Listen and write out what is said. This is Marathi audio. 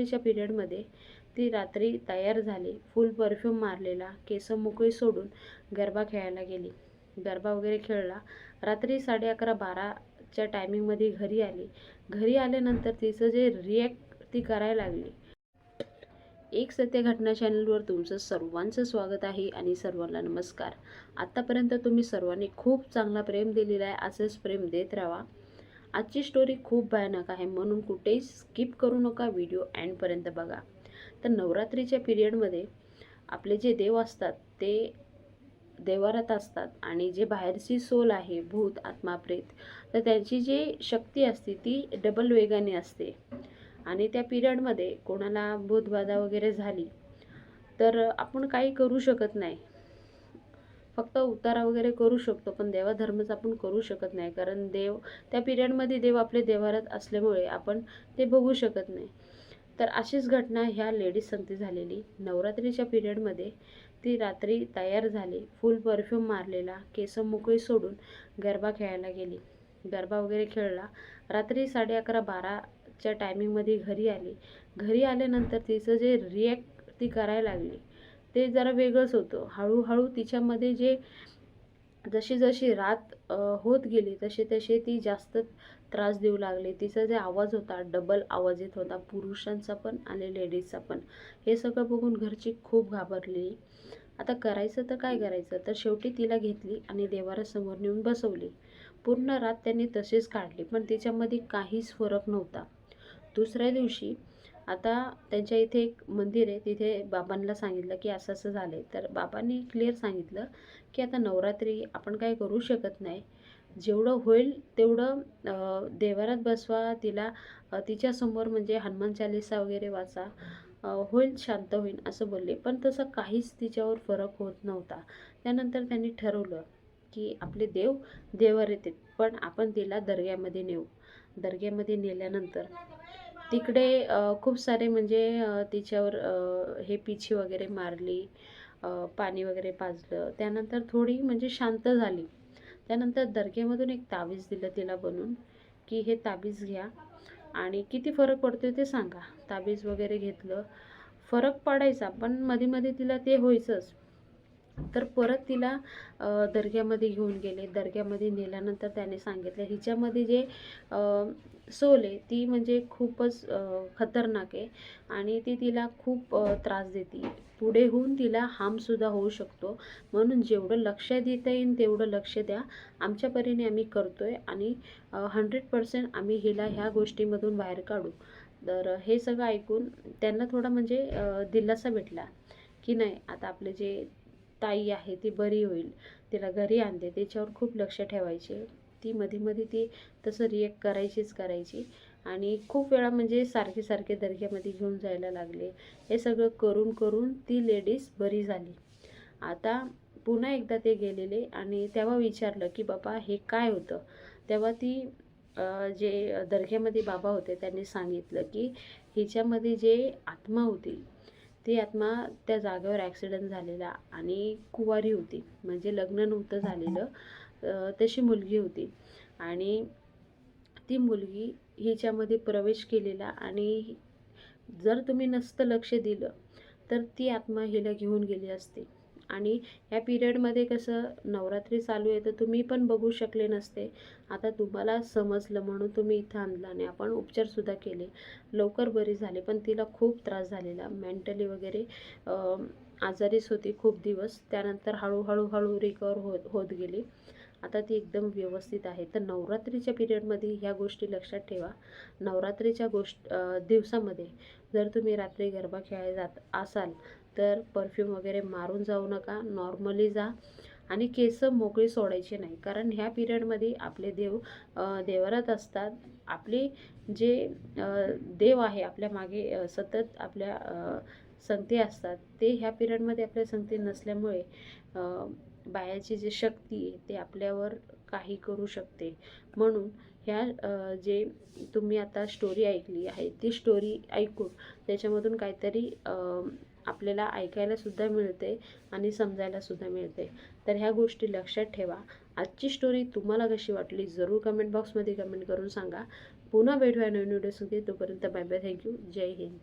रात्रीच्या पिरियडमध्ये ती रात्री तयार झाली. फुल परफ्यूम मारलेला केस मोकळी सोडून गरबा खेळायला गेली. गरबा वगैरे खेळला. रात्री साडे अकरा बाराच्या टायमिंगमध्ये घरी आली. घरी आल्यानंतर तिचं जे रिॲक्ट ती करायला लागली. एक सत्य घटना चॅनलवर तुमचं सर्वांचं स्वागत आहे आणि सर्वांना नमस्कार. आत्तापर्यंत तुम्ही सर्वांनी खूप चांगला प्रेम दिलेला आहे. असंच प्रेम देत राहा. आजची स्टोरी खूप भयानक आहे म्हणून कुठेही स्किप करू नका व्हिडिओ एंडपर्यंत बघा. तर नवरात्रीच्या पिरियडमध्ये आपले जे देव असतात ते देवारात असतात आणि जे बाहेरची सोल आहे भूत आत्माप्रेत तर त्यांची जी शक्ती असते ती डबल वेगाने असते. आणि त्या पिरियडमध्ये कोणाला भूतबाधा वगैरे झाली तर आपण काही करू शकत नाही. फक्त उतारा वगैरे करू शकतो पण देवाधर्मच आपण करू शकत नाही. कारण देव त्या पिरियडमध्ये देव आपले देवारात असल्यामुळे आपण ते बघू शकत नाही. तर अशीच घटना ह्या लेडीज संगती झालेली. नवरात्रीच्या पिरियडमध्ये ती रात्री तयार झाली. फुल परफ्यूम मारलेला केस मोकळी सोडून गरबा खेळायला गेली. गरबा वगैरे खेळला. रात्री साडे अकरा बाराच्या टायमिंगमध्ये घरी आली. घरी आल्यानंतर तिचं जे रिॲक्ट ती करायला लागली. ते जरा वेगळंच होतं. हळूहळू तिच्यामध्ये जे जशी जशी रात होत गेली तशी तशी ती जास्त त्रास देऊ लागले. तिचा जे आवाज होता डबल आवाज येत होता पुरुषांचा पण आणि लेडीजचा पण हे सगळं बघून घरची खूप घाबरली. आता करायचं तर काय करायचं? तर शेवटी तिला घेतली आणि देवारासमोर नेऊन बसवली. पूर्ण रात त्यांनी तशीच काढली पण तिच्यामध्ये काहीच फरक नव्हता. दुसऱ्या दिवशी आता त्यांच्या इथे एक मंदिर आहे. तिथे बाबांना सांगितलं की असं असं झालं आहे तर बाबांनी क्लिअर सांगितलं की आता नवरात्री आपण काय करू शकत नाही. जेवढं होईल तेवढं देवारात बसवा. तिला तिच्यासमोर म्हणजे हनुमान चालिसा वगैरे वाचा. होईल शांत होईल असं बोलले. पण तसं काहीच तिच्यावर फरक होत नव्हता. त्यानंतर त्यांनी ठरवलं की आपले देव देवर येते. पण आपण तिला दर्ग्यामध्ये नेऊ. दर्ग्यामध्ये नेल्यानंतर तिकडे खूप सारे म्हणजे तिच्यावर हे पिछी वगैरे मारली पाणी वगैरे पाजलं. त्यानंतर थोडी म्हणजे शांत झाली. त्यानंतर दर्ग्यामधून एक तावीज दिलं तिला बनून की हे ताबीज घ्या. आणि किती फरक पडतो ते सांगा. ताबीज वगैरे घेतलं. फरक पडायचा पण मध्ये मध्ये तिला ते व्हायचंच. तर परत तिला दर्ग्यामध्ये घेऊन गेले. दर्ग्यामध्ये नेल्यानंतर त्याने सांगितलं हिच्यामध्ये जे सोल आहे ती म्हणजे खूपच खतरनाक आहे आणि ती तिला खूप त्रास देते. पुढे होऊन तिला हार्मसुद्धा होऊ शकतो. म्हणून जेवढं लक्ष देता येईल तेवढं लक्ष द्या. आमच्या परीने आम्ही करतो आहे आणि हंड्रेड पर्सेंट आम्ही हिला ह्या गोष्टीमधून बाहेर काढू. तर हे सगळं ऐकून त्यांना थोडा म्हणजे दिलासा भेटला की नाही आता आपले जे ताई आहे ती बरी होईल. तिला घरी आणते. त्याच्यावर खूप लक्ष ठेवायचे. ती मध्ये मध्ये ती तसं रिॲक्ट करायचीच करायची. आणि खूप वेळा म्हणजे सारखे सारखे दर्ग्यामध्ये घेऊन जायला लागले. हे सगळं करून करून ती लेडीज बरी झाली. आता पुन्हा एकदा ते गेलेले आणि तेव्हा विचारलं की बाबा हे काय होतं? तेव्हा ती जे दर्ग्यामध्ये बाबा होते त्यांनी सांगितलं की हिच्यामध्ये जे आत्मा होती ती आत्मा त्या जागेवर ॲक्सिडेंट झालेला आणि कुवारी होती. म्हणजे लग्न नव्हतं झालेलं. तशी मुलगी होती. आणि ती मुलगी हिच्यामध्ये प्रवेश केलेला आणि जर तुम्ही नसतं लक्ष दिलं तर ती आत्मा हिला घेऊन गेली असते. आणि या पिरियडमध्ये कसं नवरात्री चालू आहे तर तुम्ही पण बघू शकले नसते. आता तुम्हाला समजलं म्हणून तुम्ही इथं आणलं आणि आपण उपचारसुद्धा केले. लवकर बरी झाले पण तिला खूप त्रास झालेला. मेंटली वगैरे आजारीच होती खूप दिवस. त्यानंतर हळूहळू हळू रिकवर होत होत गेली. आता ती एकदम व्यवस्थित आहे. तर नवरात्रीच्या पिरियडमध्ये ह्या गोष्टी लक्षात ठेवा. नवरात्रीच्या गोष्ट दिवसामध्ये जर तुम्ही रात्री गरबा खेळायला जात असाल तर परफ्यूम वगैरे मारून जाऊ नका नॉर्मली जा. आणि केस मोकळी सोडायचे नाही. कारण ह्या पिरियडमध्ये आपले देव देवारात असतात. आपले जे देव आहे आपल्या मागे सतत आपल्या संगती असतात. ते ह्या पिरियडमध्ये आपल्या संगती नसल्यामुळे बायाची जी शक्ती आहे ते आपल्यावर काही करू शकते. म्हणून ह्या जे तुम्ही आता स्टोरी ऐकली आहे ती स्टोरी ऐकून त्याच्यामधून काहीतरी आपल्याला ऐकायलासुद्धा मिळते आणि समजायलासुद्धा मिळते. तर ह्या गोष्टी लक्षात ठेवा. आजची स्टोरी तुम्हाला कशी वाटली जरूर कमेंट बॉक्समध्ये कमेंट करून सांगा. पुन्हा भेटूया नवीन व्हिडिओ तोपर्यंत बाय बाय थँक्यू जय हिंद.